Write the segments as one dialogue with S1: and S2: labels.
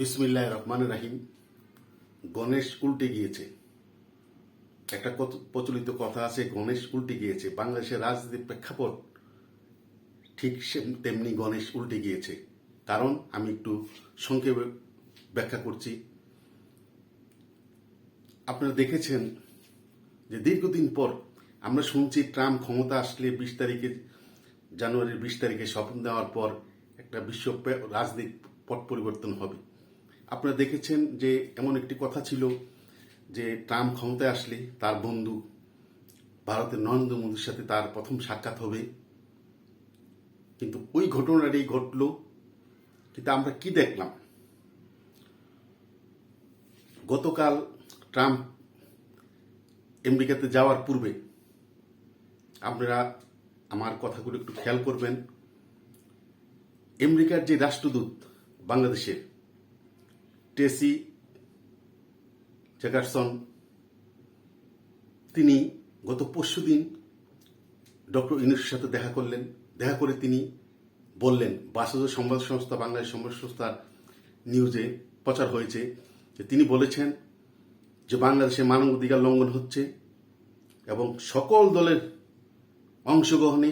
S1: বিসমিল্লাহ রহমান রাহিম, গণেশ উল্টে গিয়েছে। একটা প্রচলিত কথা আছে, গণেশ উল্টে গিয়েছে। বাংলাদেশের রাজনীতির প্রেক্ষাপট ঠিক তেমনি গণেশ উল্টে গিয়েছে। কারণ আমি একটু সংক্ষেপে ব্যাখ্যা করছি। আপনারা দেখেছেন যে দীর্ঘদিন পর আমরা শুনছি ট্রাম্প ক্ষমতা আসলে বিশ তারিখে, জানুয়ারির বিশ তারিখে স্বপ্ন দেওয়ার পর একটা বিশ্ব রাজনীতি পট পরিবর্তন হবে। আপনারা দেখেছেন যে এমন একটি কথা ছিল যে ট্রাম্প ক্ষমতায় আসলে তার বন্ধু ভারতের নরেন্দ্র মোদীর সাথে তার প্রথম সাক্ষাৎ হবে। কিন্তু ওই ঘটনাটাই ঘটলো কিন্তু আমরা কি দেখলাম? গতকাল ট্রাম্প আমেরিকাতে যাওয়ার পূর্বে আপনারা আমার কথাগুলো একটু খেয়াল করবেন। আমেরিকার যে রাষ্ট্রদূত বাংলাদেশে টেসি জ্যাকারসন, তিনি গত পরশুদিন ডক্টর ইনুসের সাথে দেখা করলেন। দেখা করে তিনি বললেন বাসজ সংবাদ সংস্থা, বাংলাদেশ সংবাদ সংস্থার নিউজে প্রচার হয়েছে যে তিনি বলেছেন যে বাংলাদেশে মানবাধিকার লঙ্ঘন হচ্ছে এবং সকল দলের অংশগ্রহণে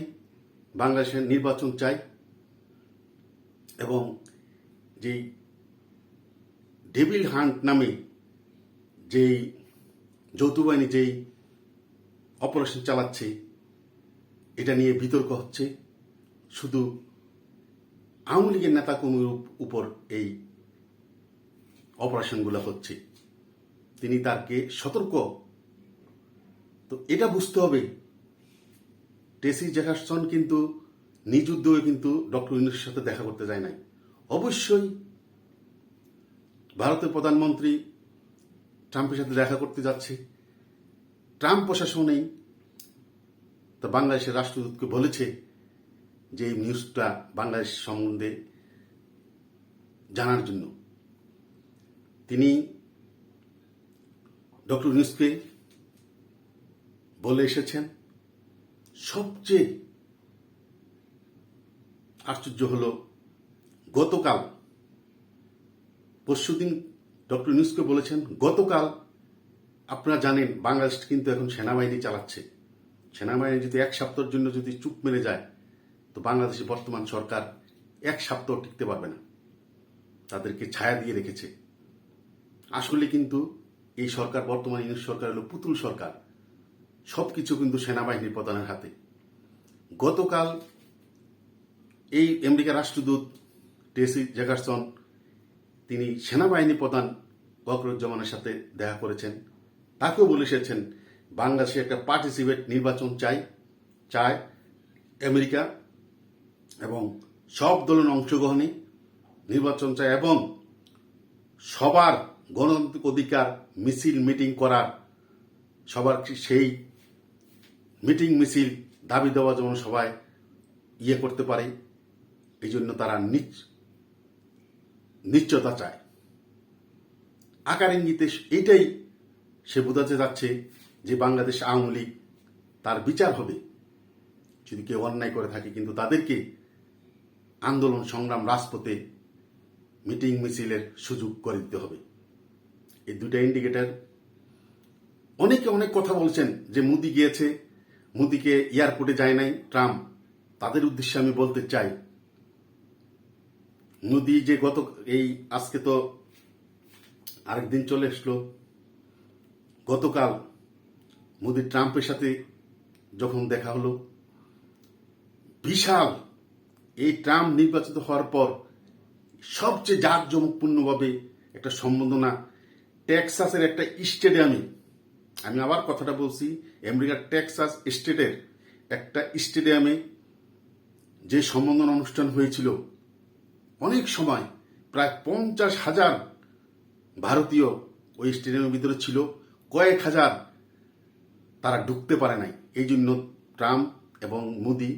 S1: বাংলাদেশের নির্বাচন চাই এবং যেই ডেভিল হান্ট নামে যেই যৌথ বাহিনী যেই অপারেশন চালাচ্ছে, এটা নিয়ে বিতর্ক হচ্ছে। শুধু আওয়ামী লীগের নেতা কর্মীর উপর এই অপারেশনগুলো হচ্ছে। তিনি তাকে সতর্ক। তো এটা বুঝতে হবে। টেসি জ্যাকারসন কিন্তু নিজ উদ্যোগে কিন্তু ডক্টর ইউনুসের সাথে দেখা করতে যায় নাই। অবশ্যই ভারতের প্রধানমন্ত্রী ট্রাম্পের সাথে দেখা করতে যাচ্ছে। ট্রাম্প প্রশাসনেই তা বাংলাদেশের রাষ্ট্রদূতকে বলেছে যে এই নিউজটা বাংলাদেশ সম্বন্ধে জানার জন্য। তিনি ডক্টর ইউনুসকে বলে এসেছেন, সবচেয়ে আশ্চর্য হল গতকাল পরশুদিন ডক্টর ইউনুসকে বলেছেন, গতকাল আপনারা জানেন বাংলাদেশ কিন্তু এখন সেনাবাহিনী চালাচ্ছে। সেনাবাহিনী যদি এক সপ্তাহের জন্য যদি চুপ মেরে যায়, তো বাংলাদেশের বর্তমান সরকার এক সপ্তাহ টিকতে পারবে না। তাদেরকে ছায়া দিয়ে রেখেছে। আসলে কিন্তু এই সরকার বর্তমান ইউনিট সরকার হলো পুতুল সরকার। সবকিছু কিন্তু সেনাবাহিনীর প্রধানের হাতে। গতকাল এই আমেরিকা রাষ্ট্রদূত টেসি জ্যাকারসন তিনি সেনাবাহিনী প্রধান ওয়াকরুজ্জামানের সাথে দেখা করেছেন। তাকেও বলে এসেছেন, বাংলাদেশে একটা পার্টিসিপেট নির্বাচন চাই, চায় আমেরিকা এবং সব দলের অংশগ্রহণে নির্বাচন চায় এবং সবার গণতান্ত্রিক অধিকার মিছিল মিটিং করার সবার সেই মিটিং মিছিল দাবি দেওয়া যেমন সবাই ইয়ে করতে পারে, এই জন্য তারা নিচ নিশ্চয়তা চায়। আকার ইঙ্গিতে এইটাই সে বোঝাতে যাচ্ছে যে বাংলাদেশ আওয়ামী লীগ তার বিচার হবে। যদি কেউ অন্যায় করে থাকে, কিন্তু তাদেরকে আন্দোলন, সংগ্রাম, রাজপথে মিটিং মিছিলের সুযোগ করে দিতে হবে। এই দুটা ইন্ডিকেটার অনেকে অনেক কথা বলছেন যে মোদি গিয়েছে, মোদিকে এয়ারপোর্টে যায় নাই, ট্রাম্প। তাদের উদ্দেশ্যে আমি বলতে চাই মোদি যে গত এই আজকে তো আরেকদিন চলে আসলো। গতকাল মোদি ট্রাম্পের সাথে যখন দেখা হলো, বিশাল এই ট্রাম্প নির্বাচিত হওয়ার পর সবচেয়ে জাঁকজমকপূর্ণভাবে একটা সম্বোধনা, টেক্সাসের একটা স্টেডিয়ামে, আমি আবার কথাটা বলছি আমেরিকার টেক্সাস স্টেটের একটা স্টেডিয়ামে যে সম্বোধনা অনুষ্ঠান হয়েছিল অনেক সময় প্রায় পঞ্চাশ হাজার ভারতীয় ওই স্টেডিয়ামের ভিতরে ছিল। কয়েক হাজার তারা ঢুকতে পারে নাই। এই জন্য ট্রাম্প এবং মোদি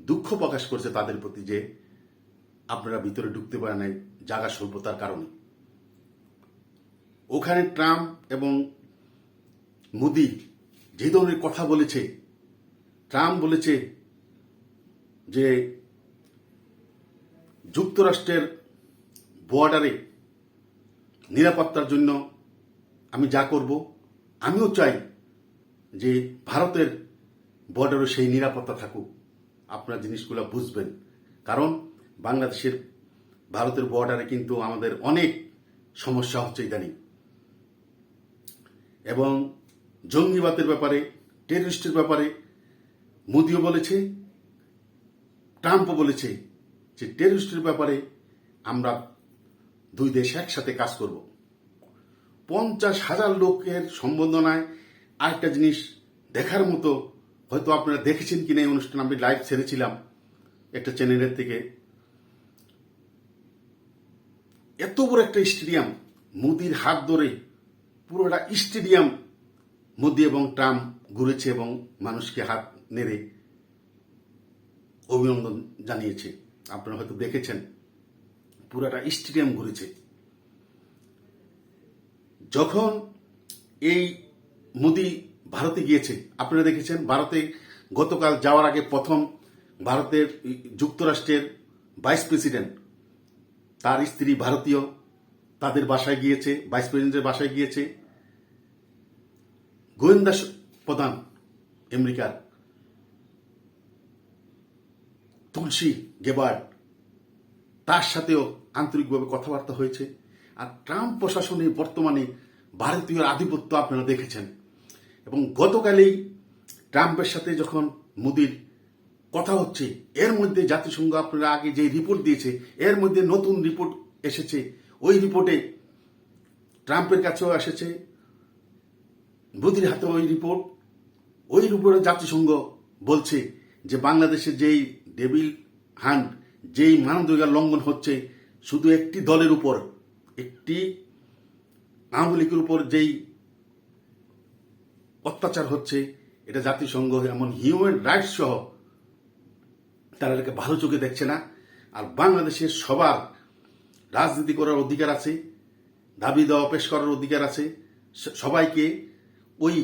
S1: দুঃখ প্রকাশ করছে তাদের প্রতি যে আপনারা ভিতরে ঢুকতে পারে নাই জায়গা স্বল্পতার কারণে। ওখানে ট্রাম্প এবং মোদি যে ধরনের কথা বলেছে, ট্রাম্প বলেছে যে যুক্তরাষ্ট্রের বর্ডারে নিরাপত্তার জন্য আমি যা করব, আমিও চাই যে ভারতের বর্ডারও সেই নিরাপত্তা থাকুক। আপনার জিনিসগুলো বুঝবেন। কারণ বাংলাদেশের, ভারতের বর্ডারে কিন্তু আমাদের অনেক সমস্যা হচ্ছে ইদানিং। এবং জঙ্গিবাদের ব্যাপারে টেররিস্টের ব্যাপারে মোদিও বলেছে ট্রাম্পও বলেছে যে টেররিস্টের ব্যাপারে আমরা দুই দেশ একসাথে কাজ করব। পঞ্চাশ হাজার লোকের সম্বোধনায় আরেকটা জিনিস দেখার মতো হয়তো আপনারা দেখেছেন কিনা এই অনুষ্ঠান, আমি লাইভ ছেড়েছিলাম একটা চ্যানেলের থেকে। এত বড় একটা স্টেডিয়াম, মোদির হাত ধরে পুরোটা স্টেডিয়াম, মোদি এবং ট্রাম্প ঘুরেছে এবং মানুষকে হাত নেড়ে অভিনন্দন জানিয়েছে। আপনারা হয়তো দেখেছেন, পুরাটা স্টেডিয়াম ঘুরেছে। যখন এই মোদি ভারতে গিয়েছে, আপনারা দেখেছেন, ভারতে গতকাল যাওয়ার আগে প্রথম ভারতের যুক্তরাষ্ট্রের ভাইস প্রেসিডেন্ট, তার স্ত্রী ভারতীয়, তাদের বাসায় গিয়েছে, ভাইস প্রেসিডেন্টের বাসায় গিয়েছে। গোয়েন্দা প্রধান আমেরিকার তুলসী গেবার্ড তার সাথেও আন্তরিকভাবে কথাবার্তা হয়েছে। আর ট্রাম্প প্রশাসনে বর্তমানে ভারতীয় আধিপত্য আপনারা দেখেছেন। এবং গতকালেই ট্রাম্পের সাথে যখন মোদির কথা হচ্ছে, এর মধ্যে জাতিসংঘ আপনারা আগে যে রিপোর্ট দিয়েছে, এর মধ্যে নতুন রিপোর্ট এসেছে। ওই রিপোর্টে ট্রাম্পের কাছেও এসেছে। মোদির হাতে ওই রিপোর্ট। ওই রিপোর্টে জাতিসংঘ বলছে যে, বাংলাদেশে যেই ডেভিল হান্ট, যেই মানবাধিকার লঙ্ঘন হচ্ছে, শুধু একটি দলের উপর, একটি আওয়ামী লীগের উপর যেই অত্যাচার হচ্ছে, এটা জাতিসংঘ এমন হিউম্যান রাইটস সহ তারা এটাকে ভালো চোখে দেখছে না। আর বাংলাদেশের সবার রাজনীতি করার অধিকার আছে দাবি দেওয়া পেশ করার অধিকার আছে সবাইকে ওই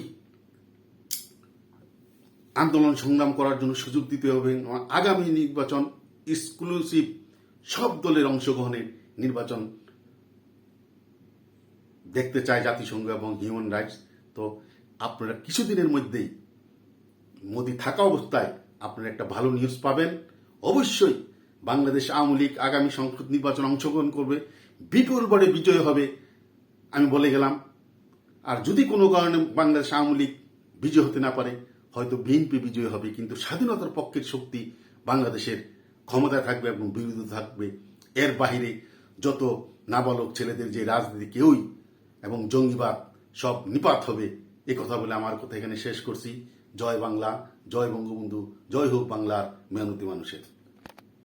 S1: আন্দোলন সংগ্রাম করার জন্য সুযোগ দিতে হবে। আগামী নির্বাচন এক্সক্লুসিভ সব দলের অংশগ্রহণের নির্বাচন দেখতে চায় জাতিসংঘ এবং হিউম্যান রাইটস তো আপনারা কিছুদিনের মধ্যেই মোদি থাকা অবস্থায় আপনারা একটা ভালো নিউজ পাবেন। অবশ্যই বাংলাদেশ আওয়ামী লীগ আগামী সংসদ নির্বাচন অংশগ্রহণ করবে। বিপুল বড়ে বিজয় হবে, আমি বলে গেলাম। আর যদি কোনো কারণে বাংলাদেশ আওয়ামী লীগ বিজয় হতে না পারে হয়তো বিএনপি বিজয়ী হবে, কিন্তু স্বাধীনতার পক্ষের শক্তি বাংলাদেশের ক্ষমতায় থাকবে এবং বিরোধী থাকবে। এর বাহিরে যত নাবালক ছেলেদের যে রাজনীতি কেউই এবং জঙ্গিবাদ সব নিপাত হবে, এ কথা বলে আমার কথা এখানে শেষ করছি। জয় বাংলা, জয় বঙ্গবন্ধু, জয় হোক বাংলার মেহনতি মানুষের।